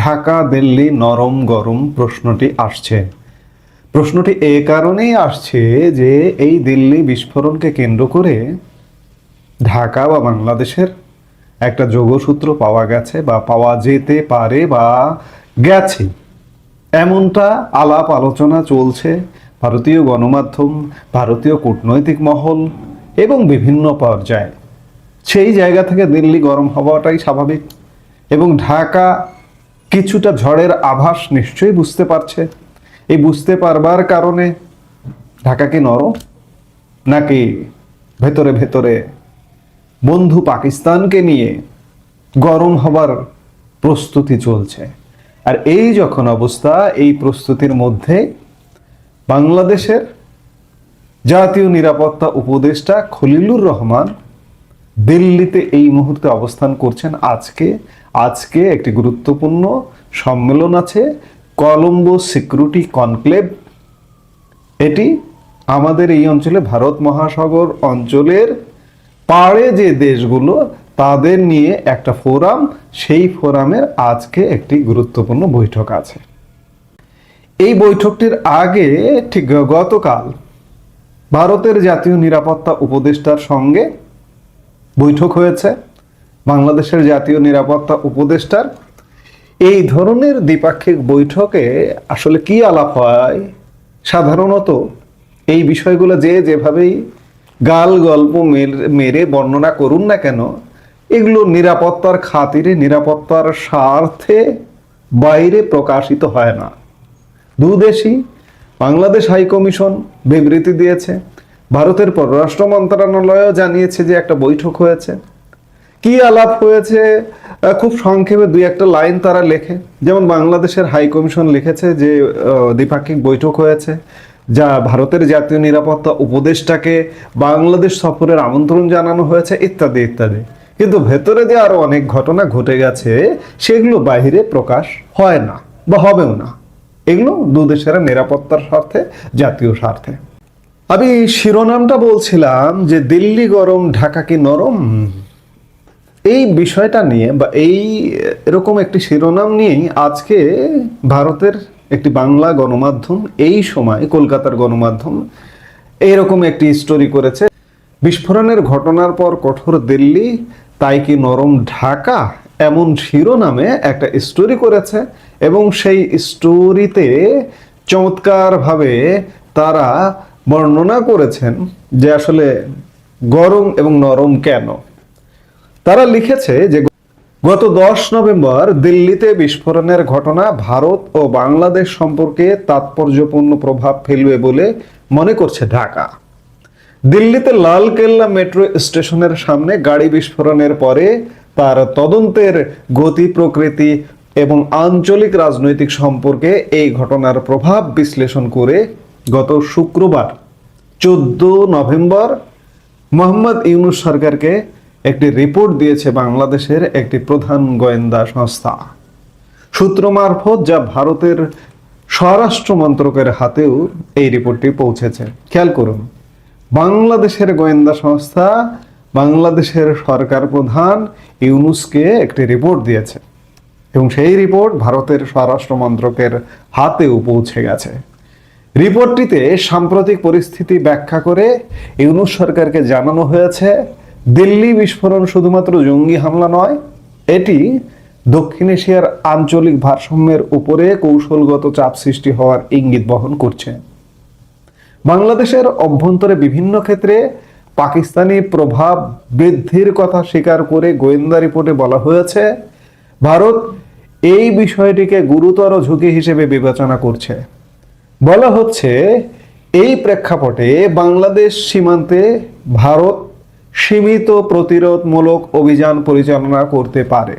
ঢাকা, দিল্লি, নরম গরম প্রশ্নটি আসছে। প্রশ্নটি এ কারণেই আসছে যে এই দিল্লি বিস্ফোরণকে কেন্দ্র করে ঢাকা বা বাংলাদেশের একটা যোগসূত্র পাওয়া গেছে বা পাওয়া যেতে পারে বা গেছে। এমনটা আলাপ আলোচনা চলছে। ভারতীয় গণমাধ্যম, ভারতীয় কূটনৈতিক মহল এবং বিভিন্ন পর্যায়ে। সেই জায়গা থেকে দিল্লি গরম হওয়াটাই স্বাভাবিক এবং ঢাকা কিছুটা ঝড়ের আভাস নিশ্চয়ই বুঝতে পারছে। এই বুঝতে পারবার কারণে ঢাকা কি নরম? নাকি ভেতরে ভেতরে বন্ধু পাকিস্তানকে নিয়ে গরম হবার প্রস্তুতি চলছে? আর এই যখন অবস্থা, এই প্রস্তুতির মধ্যে বাংলাদেশের জাতীয় নিরাপত্তা উপদেষ্টা খলিলুর রহমান দিল্লিতে এই মুহূর্তে অবস্থান করছেন আজকে। আজকে একটি গুরুত্বপূর্ণ সম্মেলন আছে, কলম্বো সিকিউরিটি কনক্লেভ। এটি আমাদের এই অঞ্চলে, ভারত মহাসাগর অঞ্চলের পাড়ে যে দেশগুলো, তাদের নিয়ে একটা ফোরাম। সেই ফোরামের আজকে একটি গুরুত্বপূর্ণ বৈঠক আছে। এই বৈঠকটির আগে ঠিক গতকাল ভারতের জাতীয় নিরাপত্তা উপদেষ্টার সঙ্গে বৈঠক হয়েছে। বাংলাদেশের জাতীয় নিরাপত্তা উপদেষ্টার। এই ধরনের দ্বিপাক্ষিক বৈঠকে আসলে কি আলাপ হয়? সাধারণত এই বিষয়গুলো যে যেভাবেই গাল গল্প মের- বর্ণনা করুন না কেন, এগুলো নিরাপত্তার খাতিরে, নিরাপত্তার স্বার্থে বাইরে প্রকাশিত হয় না। দুদেশই বাংলাদেশ হাইকমিশন বিবৃতি দিয়েছে। ভারতের পররাষ্ট্র মন্ত্রণালয়ও জানিয়েছে যে একটা বৈঠক হয়েছে। কি আলাপ হয়েছে? খুব সংক্ষেপে দুই একটা লাইন তারা লেখে। যেমন বাংলাদেশের হাই কমিশন লিখেছে যে দ্বিপাক্ষিক বৈঠক হয়েছে, যা ভারতের জাতীয় নিরাপত্তা উপদেষ্টাকে বাংলাদেশ সফরের আমন্ত্রণ জানানো হয়েছে, ইত্যাদি ইত্যাদি। কিন্তু ভেতরে যে আরও অনেক ঘটনা ঘটে গেছে, সেগুলো বাইরে প্রকাশ হয় না বা হবেও না। এগুলো দু দেশের নিরাপত্তার স্বার্থে, জাতীয় স্বার্থে। আমি শিরোনামটা বলছিলাম যে দিল্লি গরম, ঢাকা কি নরম? এই বিষয়টা নিয়ে বা এই এরকম একটি শিরোনাম নিয়েই আজকে ভারতের একটি বাংলা গণমাধ্যম এই সময়, কলকাতার গণমাধ্যম, এইরকম একটি স্টোরি করেছে। বিস্ফোরণের ঘটনার পর কঠোর দিল্লি, তাই কি নরম ঢাকা? এমন শিরোনামে একটা স্টোরি করেছে এবং সেই স্টোরিতে চমৎকারভাবে তারা বর্ণনা করেছেন যে আসলে গরম এবং নরম কেন? তারা লিখেছে যে গত দশ নভেম্বর দিল্লিতে বিস্ফোরণের ঘটনা ভারত ও বাংলাদেশ সম্পর্কে তাৎপর্যপূর্ণ প্রভাব ফেলবে বলে মনে করছে ঢাকা। দিল্লিতে লাল কেল্লা মেট্রো স্টেশনের সামনে গাড়ি বিস্ফোরণের পরে তার তদন্তের গতি, প্রকৃতি এবং আঞ্চলিক রাজনৈতিক সম্পর্কে এই ঘটনার প্রভাব বিশ্লেষণ করে গত শুক্রবার চোদ্দ নভেম্বর মোহাম্মদ ইউনুস সরকারকে একটি রিপোর্ট দিয়েছে বাংলাদেশের একটি প্রধান গোয়েন্দা সংস্থা। সূত্র মারফত যা ভারতের স্বরাষ্ট্র মন্ত্রকের হাতেও এই রিপোর্টটি পৌঁছেছে। খেয়াল করুন, বাংলাদেশের গোয়েন্দা সংস্থা, বাংলাদেশের সরকার প্রধান ইউনুসকে একটি রিপোর্ট দিয়েছে এবং সেই রিপোর্ট ভারতের স্বরাষ্ট্র মন্ত্রকের হাতেও পৌঁছে গেছে। রিপোর্টটিতে সাম্প্রতিক পরিস্থিতি ব্যাখ্যা করে ইউনুস সরকারকে জানানো হয়েছে, দিল্লি বিস্ফোরণ শুধুমাত্র জঙ্গি হামলা নয়, এটি দক্ষিণ এশিয়ার আঞ্চলিক ভারসাম্যের উপরে কৌশলগত চাপ সৃষ্টি হওয়ার ইঙ্গিত বহন করছে। বাংলাদেশের অভ্যন্তরে বিভিন্ন ক্ষেত্রে পাকিস্তানি প্রভাব বৃদ্ধির কথা স্বীকার করে গোয়েন্দা রিপোর্টে বলা হয়েছে, ভারত এই বিষয়টিকে গুরুতর ঝুঁকি হিসেবে বিবেচনা করছে। বলা হচ্ছে, এই প্রেক্ষাপটে বাংলাদেশ সীমান্তে ভারত সীমিত প্রতিরোধমূলক অভিযান পরিচালনা করতে পারে।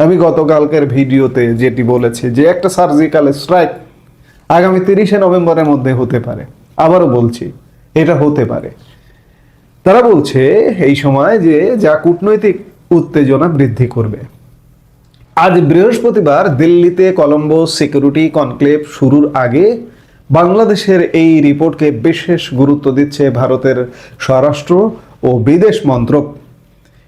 আমি গতকালকের ভিডিওতে যেটি বলেছি যে একটা সার্জিক্যাল স্ট্রাইক আগামী তিরিশে নভেম্বরের মধ্যে হতে পারে। আবারও বলছি, এটা হতে পারে। তারা বলছে এই সময় যে যা কূটনৈতিক উত্তেজনা বৃদ্ধি করবে। আজ বৃহস্পতিবার দিল্লিতে কলম্বো সিকিউরিটি কনক্লেভ শুরুর আগে বাংলাদেশের এই রিপোর্টকে বিশেষ গুরুত্ব দিচ্ছে ভারতের স্বরাষ্ট্র ও বিদেশ মন্ত্রক।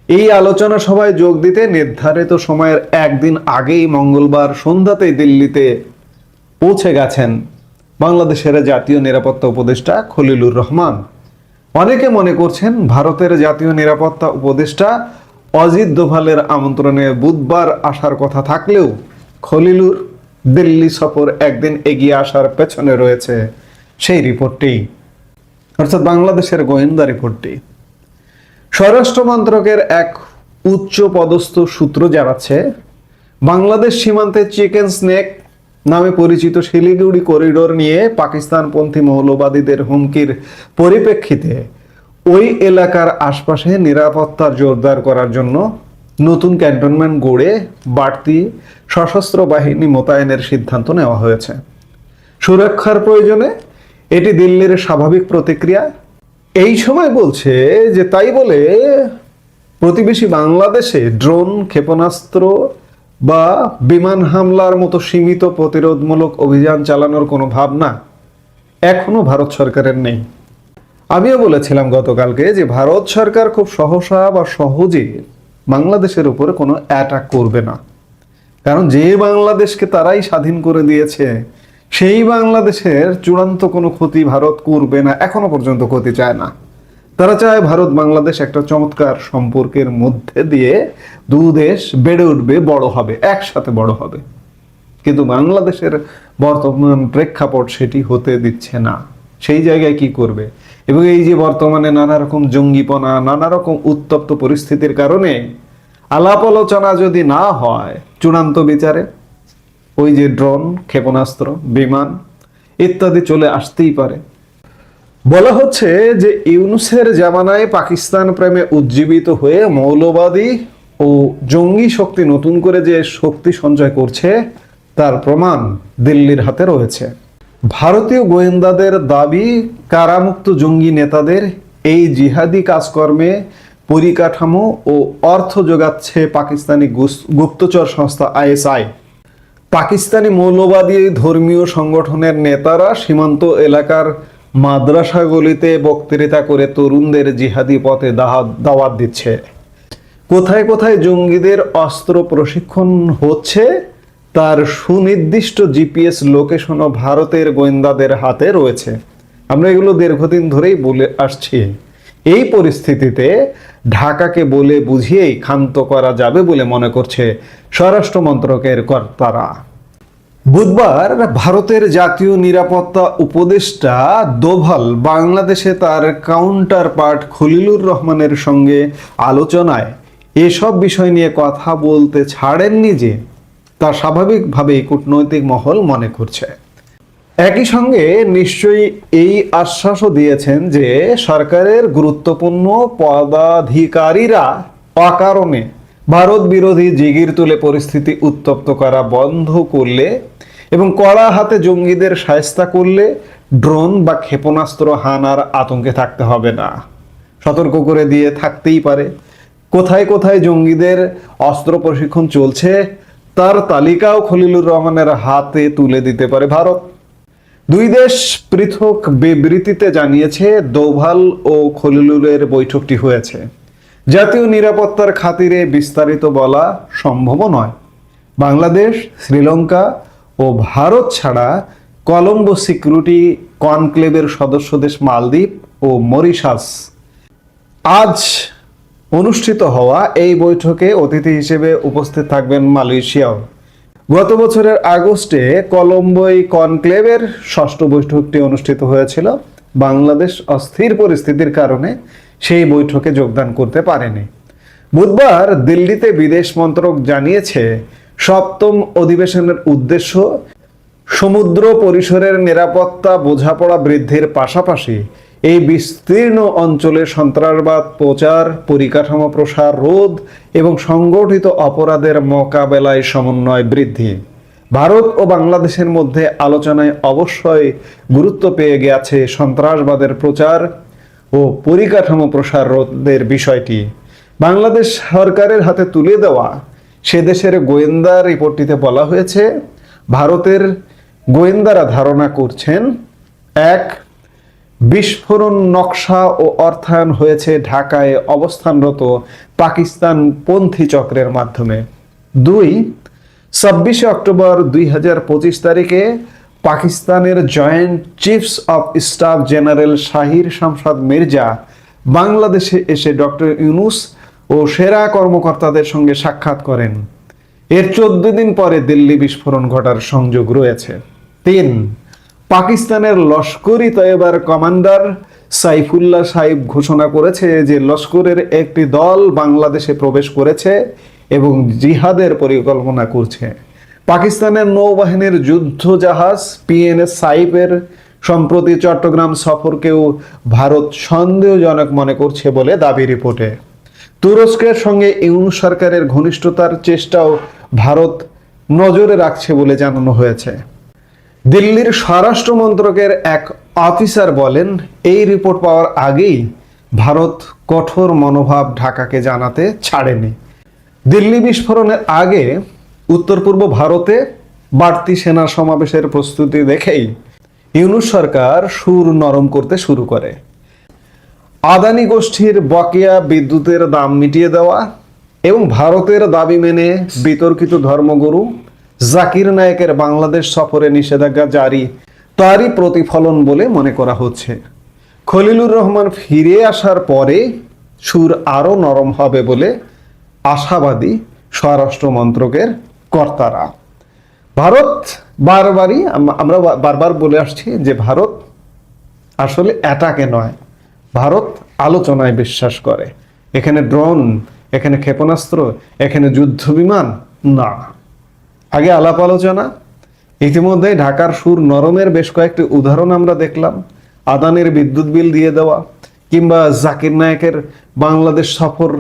এই আলোচনা সভায় যোগ দিতে নির্ধারিত সময়ের একদিন আগেই মঙ্গলবার সন্ধ্যাতেই দিল্লিতে পৌঁছে গেছেন বাংলাদেশের জাতীয় নিরাপত্তা উপদেষ্টা খলিলুর রহমান। অনেকে মনে করছেন ভারতের জাতীয় নিরাপত্তা উপদেষ্টা অজিত দোভালের আমন্ত্রণে বুধবার আসার কথা থাকলেও খলিলুর দিল্লি সফর একদিন এগিয়ে আসার পেছনে রয়েছে সেই রিপোর্টটি। অর্থাৎ বাংলাদেশের গোয়েন্দা রিপোর্টটি। স্বরাষ্ট্র মন্ত্রকের এক উচ্চ পদস্থ সূত্র জানাচ্ছে, বাংলাদেশ সীমান্তে চিকেন স্নেক নামে পরিচিত শিলিগুড়ি করিডোর নিয়ে পাকিস্তানপন্থী মৌলবাদীদের হুমকির পরিপ্রেক্ষিতে ওই এলাকার আশপাশে নিরাপত্তা জোরদার করার জন্য নতুন ক্যান্টনমেন্ট গড়ে বাড়তি সশস্ত্র বাহিনী মোতায়েনের সিদ্ধান্ত নেওয়া হয়েছে। সুরক্ষার প্রয়োজনে এটি দিল্লির স্বাভাবিক প্রতিক্রিয়া। এই সময় বলছে যে তাই বলে প্রতিবেশী বাংলাদেশে ড্রোন, ক্ষেপণাস্ত্র বা বিমান হামলার মতো সীমিত প্রতিরোধমূলক অভিযান চালানোর কোনো ভাবনা এখনও ভারত সরকারের নেই। আমিও বলেছিলাম গতকালকে যে ভারত সরকার খুব সহসা বা সহজে বাংলাদেশের উপরে কোনো অ্যাটাক করবে না। কারণ যে বাংলাদেশকে তারাই স্বাধীন করে দিয়েছে, সেই বাংলাদেশের চূড়ান্ত কোনো ক্ষতি ভারত করবে না, এখনও পর্যন্ত ক্ষতি চায় না। তারা চায় ভারত বাংলাদেশ একটা চমৎকার সম্পর্কের মধ্যে দিয়ে দু দেশ বেড়ে উঠবে, বড় হবে, একসাথে বড় হবে। কিন্তু বাংলাদেশের বর্তমান প্রেক্ষাপট সেটি হতে দিচ্ছে না। সেই জায়গায় কি করবে? এবং এই যে বর্তমানে নানা রকম জঙ্গিপনা, নানা রকম উত্তপ্ত পরিস্থিতির কারণে আলাপ আলোচনা যদি না হয়, চূড়ান্ত বিচারে, ওই যে ড্রোন, ক্ষেপণাস্ত্র, বিমান ইত্যাদি চলে আসতেই পারে। বলা হচ্ছে যে ইউনুসের জামানায় পাকিস্তান প্রেমে উজ্জীবিত হয়ে মৌলবাদী ও জঙ্গি শক্তি নতুন করে যে শক্তি সঞ্চয় করছে, তার প্রমাণ দিল্লির হাতে রয়েছে। ভারতীয় গোয়েন্দাদের দাবি, কারামুক্ত জঙ্গি নেতাদের এই জিহাদি কাজকর্মে পরিকাঠামো ও অর্থ যোগাচ্ছে পাকিস্তানি গুপ্তচর সংস্থা আইএসআই। পাকিস্তানি মৌলবাদী ধর্মীয় সংগঠনের নেতারা সীমান্ত এলাকার মাদ্রাসাগুলিতে বক্তৃতা করে তরুণদের জিহাদি পথে দাওয়াত দিচ্ছে। কোথায় কোথায় জঙ্গিদের অস্ত্র প্রশিক্ষণ হচ্ছে তার সুনির্দিষ্ট জিপিএস লোকেশনও ভারতের গোয়েন্দাদের হাতে রয়েছে। আমরা এগুলো দীর্ঘদিন ধরেই বলে আসছি। এই পরিস্থিতিতে ঢাকাকে বলে বুঝিয়েই ক্ষান্ত করা যাবে বলে মনে করছে স্বরাষ্ট্র মন্ত্রকের কর্তারা। বুধবার ভারতের জাতীয় নিরাপত্তা উপদেষ্টা দোভাল বাংলাদেশে তার কাউন্টার পার্ট খলিলুর রহমানের সঙ্গে আলোচনায় এসব বিষয় নিয়ে কথা বলতে ছাড়েননি যে তা স্বাভাবিকভাবেই কূটনৈতিক মহল মনে করছে। একই সঙ্গে নিশ্চয়ই এই আশ্বাসও দিয়েছেন যে সরকারের গুরুত্বপূর্ণ পদাধিকারীরা অকারণে ভারত বিরোধী জিগির তুলে পরিস্থিতি উত্তপ্ত করা বন্ধ করলে এবং কড়া হাতে জঙ্গিদের সায়স্তা করলে ড্রোন বা ক্ষেপণাস্ত্র হানার আতঙ্কে থাকতে হবে না। সতর্ক করে দিয়ে থাকতেই পারে। কোথায় কোথায় জঙ্গিদের অস্ত্র প্রশিক্ষণ চলছে তার তালিকাও খলিলুর রহমানের হাতে তুলে দিতে পারে ভারত। দুই দেশ পৃথক বিবৃতিতে জানিয়েছে, দোভাল ও খলিলুরের বৈঠকটি হয়েছে। জাতীয় নিরাপত্তার খাতিরে বিস্তারিত বলা সম্ভব নয়। বাংলাদেশ, শ্রীলঙ্কা ও ভারত ছাড়া কলম্বো সিকিউরিটি কনক্লেভের সদস্য দেশ মালদ্বীপ ও মরিশাস। আজ অনুষ্ঠিত হওয়া এই বৈঠকে অতিথি হিসেবে উপস্থিত থাকবেন মালয়েশিয়াও। গত বছরের আগস্টে কলম্বোই কনক্লেভের ষষ্ঠ বৈঠকটি অনুষ্ঠিত হয়েছিল। বাংলাদেশ অস্থির পরিস্থিতির কারণে সেই বৈঠকে যোগদান করতে পারেনি। বুধবার দিল্লিতে বিদেশ মন্ত্রক জানিয়েছে, সপ্তম অধিবেশনের উদ্দেশ্য সমুদ্র পরিসরের নিরাপত্তা, বোঝাপড়া বৃদ্ধির পাশাপাশি এই বিস্তীর্ণ অঞ্চলে সন্ত্রাসবাদ, প্রচার, পরিকাঠামো প্রসার, রোধ এবং সংগঠিত অপরাধের মোকাবেলায় সমন্বয় বৃদ্ধি। ভারত ও বাংলাদেশের মধ্যে আলোচনায় অবশ্যই গুরুত্ব পেয়ে গেছে সন্ত্রাসবাদের প্রচার ও পরিকাঠামো প্রসার রোধের বিষয়টি। বাংলাদেশ সরকারের হাতে তুলে দেওয়া সে দেশের গোয়েন্দা রিপোর্টটিতে বলা হয়েছে, ভারতের গোয়েন্দারা ধারণা করছেন, এক বিস্ফোরণ নকশা ও অর্থায়ন হয়েছে ঢাকায় অবস্থানরত পাকিস্তান পন্থী চক্রের মাধ্যমে। দুই, ছাব্বিশে অক্টোবর দুই হাজার পঁচিশ তারিখে পাকিস্তানের joint chiefs of staff general Shahir Shamshad Mirza বাংলাদেশে এসে ডক্টর ইউনুস ও সেরা কর্মকর্তাদের সঙ্গে সাক্ষাৎ করেন। এর চোদ্দ দিন পরে দিল্লি বিস্ফোরণ ঘটার সংযোগ রয়েছে। তিন পাকিস্তানের লস্করি তয়েবার কমান্ডার সাইফুল্লাহ সাহেব ঘোষণা করেছে যে লস্করের একটি দল বাংলাদেশে প্রবেশ করেছে এবং জিহাদের পরিকল্পনা করছে। পাকিস্তানের নৌবাহিনীর যুদ্ধ জাহাজ পিএনএস সাইফের সম্প্রতি চট্টগ্রাম সফরকেও ভারত সন্দেহজনক মনে করছে বলে দাবি রিপোর্টে। তুরস্কের সঙ্গে ইউনুস সরকারের ঘনিষ্ঠতার চেষ্টাও ভারত নজরে রাখছে বলে জানানো হয়েছে। দিল্লির স্বরাষ্ট্র মন্ত্রকের এক অফিসার বলেন, এই রিপোর্ট পাওয়ার আগেই ভারত কঠোর মনোভাব ঢাকাকে জানাতে ছাড়েনি। দিল্লি বিস্ফোরণের আগে উত্তর পূর্ব ভারতে বাড়তি সেনা সমাবেশের প্রস্তুতি দেখেই ইউনুস সরকার সুর নরম করতে শুরু করে। আদানি গোষ্ঠীর বকেয়া বিদ্যুতের দাম মিটিয়ে দেওয়া এবং ভারতের দাবি মেনে বিতর্কিত ধর্মগুরু জাকির নায়েকের বাংলাদেশ সফরে নিষেধাজ্ঞা জারি, তারই প্রতিফলন বলে মনে করা হচ্ছে। খলিলুর রহমান ফিরে আসার পরে সুর আরও নরম হবে বলে আশাবাদী স্বরাষ্ট্র মন্ত্রকের কর্তারা। ভারত বারবারই আমরা বারবার বলে আসছি যে ভারত আসলে অ্যাটাকে নয়, ভারত আলোচনায় বিশ্বাস করে। এখানে ড্রোন, এখানে ক্ষেপণাস্ত্র, এখানে যুদ্ধ বিমান না। আগে আলাপ আলোচনা, ইতিমধ্যে ঢাকার সুর নরমের বেশ কয়েকটি উদাহরণ আমরা দেখলাম, আদানের বিদ্যুৎ বিল দিয়ে দেওয়া, কিংবা জাকির নায়কের বাংলাদেশ সফর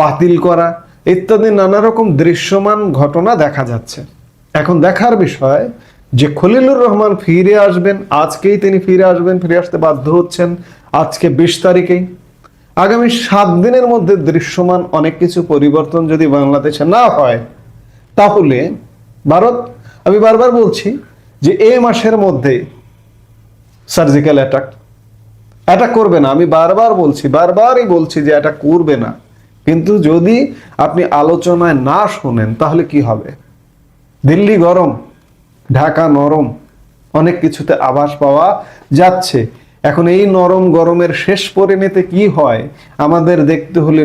বাতিল করা, ইত্যাদি নানা রকম দৃশ্যমান ঘটনা দেখা যাচ্ছে। এখন দেখার বিষয় যে খলিলুর রহমান ফিরে আসবেন, আজকেই তিনি ফিরে আসবেন, ফিরে আসতে বাধ্য হচ্ছেন, আজকে বিশ তারিখেই আগামী সাত দিনের মধ্যে দৃশ্যমান অনেক কিছু পরিবর্তন যদি বাংলাদেশে না হয়, তাহলে ভারত, আমি বারবার বলছি যে এই মাসের মধ্যে সার্জিক্যাল অ্যাটাক অ্যাটাক করবে না। আমি বারবার বলছি, বারবারই বলছি যে অ্যাটাক করবে না। কিন্তু যদি আপনি আলোচনায় না শোনেন, তাহলে কি হবে? দিল্লি গরম, ঢাকা নরম, অনেক কিছুতে আভাস পাওয়া যাচ্ছে। এখন এই নরম গরমের শেষ পরিণতি কি হয়? আমাদের দেখতে হলে